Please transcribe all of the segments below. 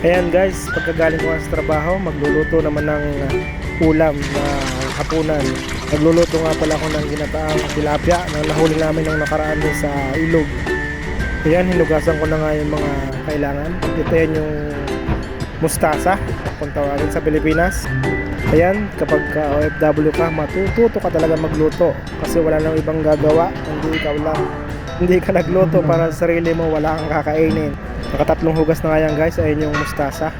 Ayan guys, pagkagaling ko sa trabaho, magluluto naman ng uh, ulam na hapunan. Nagluluto nga pala ako ng ginataang tilapia na nahuli namin nung nakaraan din sa ilog. Ayan, hinugasan ko na nga yung mga kailangan. Ito yan yung mustasa, kung tawagin sa Pilipinas. Ayan, kapag ka OFW ka, matututo ka talaga magluto. Kasi wala nang ibang gagawa, hindi ikaw lang. Hindi ka nagluto para sa sarili mo, wala kang kakainin. Nakatatlong hugas na nga yan guys, ayun yung mustasa.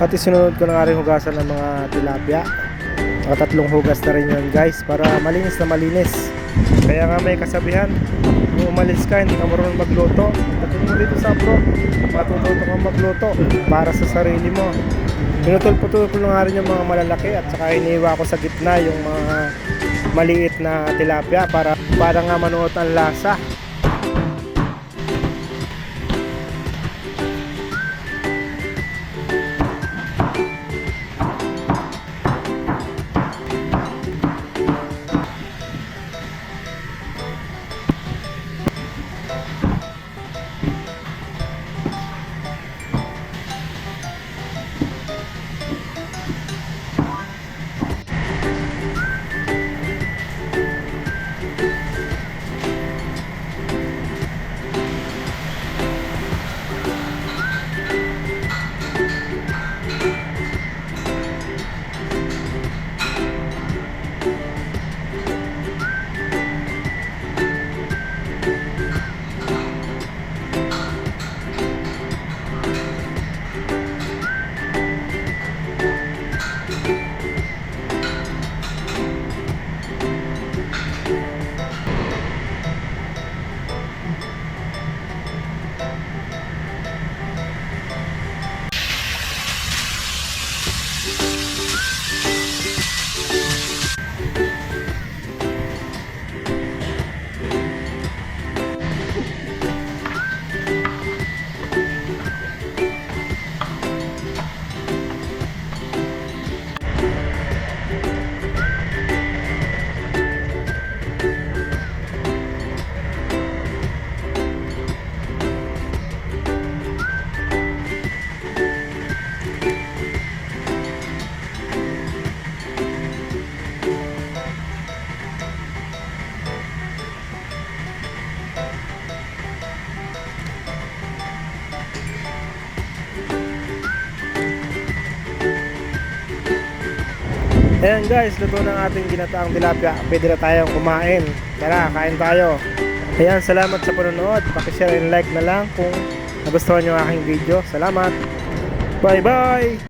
At isunod ko na nga rin hugasan ng mga tilapia. Nakatatlong hugas na rin yun guys, para malinis na malinis. Kaya nga may kasabihan, kung umalis ka, hindi ka marunong magluto. Pagdating mo dito sa abroad, matututo kang magluto para sa sarili mo. Pinutol-putol ko na nga rin yung mga malalaki at saka iniiwa ko sa gitna yung mga maliit na tilapia para para nga manuot ang lasa. Ayan guys, luto ng ating ginataang tilapia. Pwede na tayong kumain. Tara, kain tayo. Ayan, salamat sa panonood. Pakishare and like na lang kung nagustuhan nyo aking video. Salamat. Bye bye!